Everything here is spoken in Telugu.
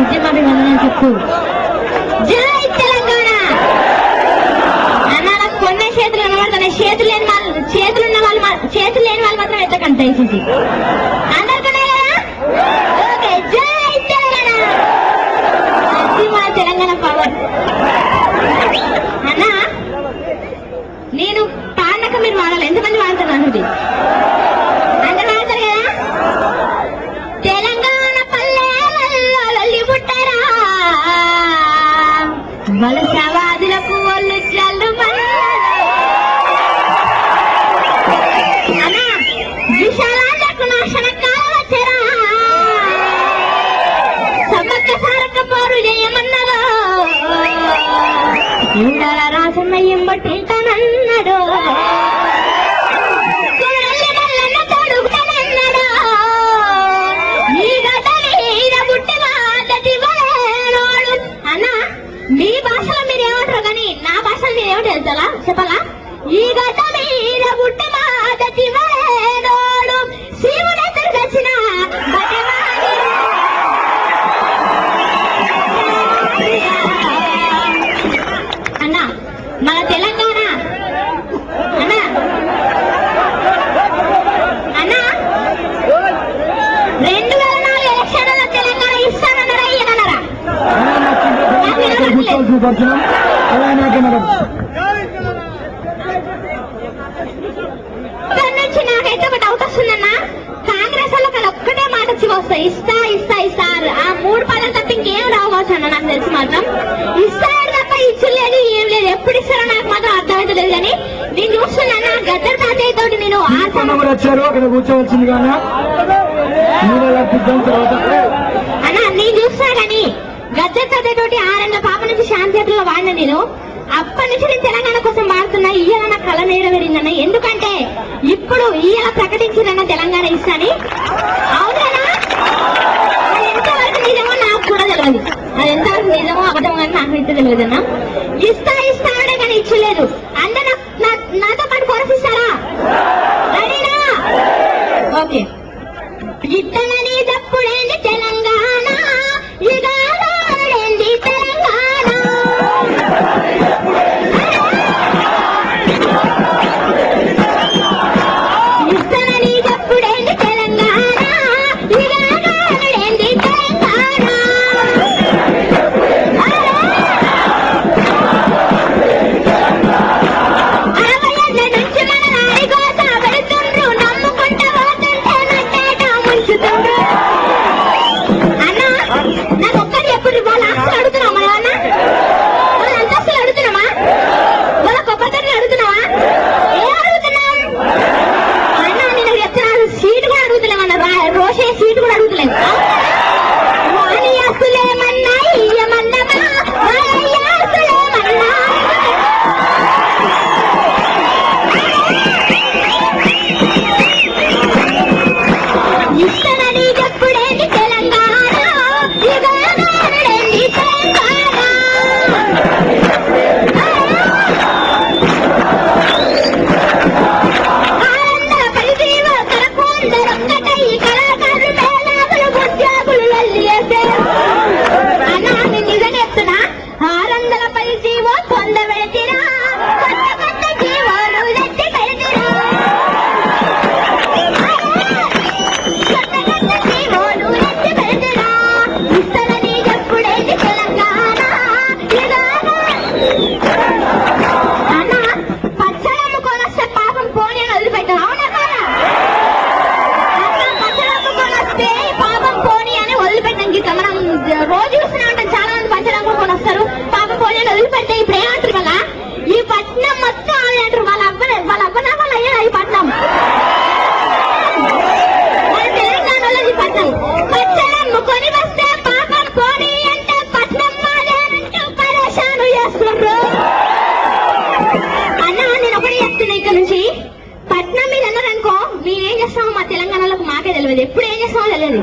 ఉద్యమాభివందనం చెప్పు. జై తెలంగాణ! అన్నాల కొన్న కొన్ని చేతులు కనబడుతున్నాయి. చేతులు లేని వాళ్ళు చేతులు ఉన్న వాళ్ళు చేతులు లేని వాళ్ళు మాత్రం ఎత్తకండి దయచేసి. ఉండాల రాసన్న ఎంబట్టింటానన్నాడు కూర్చోవలసిన దర్శనం అలా నాకే నడవచ్చు ఇక్కడి నుంచి నాకైతే ఒక డౌట్ వస్తుందన్న కాంగ్రెస్ వాళ్ళకి ఒక్కటే మాట వచ్చి వస్తాయి. ఇస్తా ఇస్తా ఇస్తారు ఆ మూడు పదాలు తప్ప ఇంకేం రావచ్చు అన్న నాకు తెలిసి మాత్రం. ఇస్తారు తప్ప ఇచ్చలేదు ఏం లేదు. ఎప్పుడు ఇస్తారో నాకు మాత్రం అర్థమవుతలేదు కానీ నేను చూస్తున్నాను? గద్దర్ తాతయ్య తోటి నేను వచ్చారు. అక్కడ కూర్చోవలసింది కానీ అన్న నేను చూస్తున్నా కానీ గద్దర్ తాతయ్య తోటి శాంతి యాత్రలో వాడిన నేను? అప్పటి నుంచి నేను తెలంగాణ కోసం వాడుతున్నా ఇయ్యాల నా కళ నెరవేరిందన్న. ఎందుకంటే ఇప్పుడు ఇయ్యాల ప్రకటించిందన్న తెలంగాణ ఇస్తాని అవునా అది ఎంతవరకు నిజమో నాకు కూడా తెలియదు అది ఎంతవరకు నిజమో అబద్ధమో అని నాకు అయితే తెలియదన్నా ఇస్తా ఇస్తా అనే కానీ ఇచ్చలేదు. అందరూ నాతో పాటు కొరసిస్తారా? రెడీనా? ఓకే. ఇద్దనని తెలియదు ఎప్పుడు ఏం చేస్తామో తెలియదు.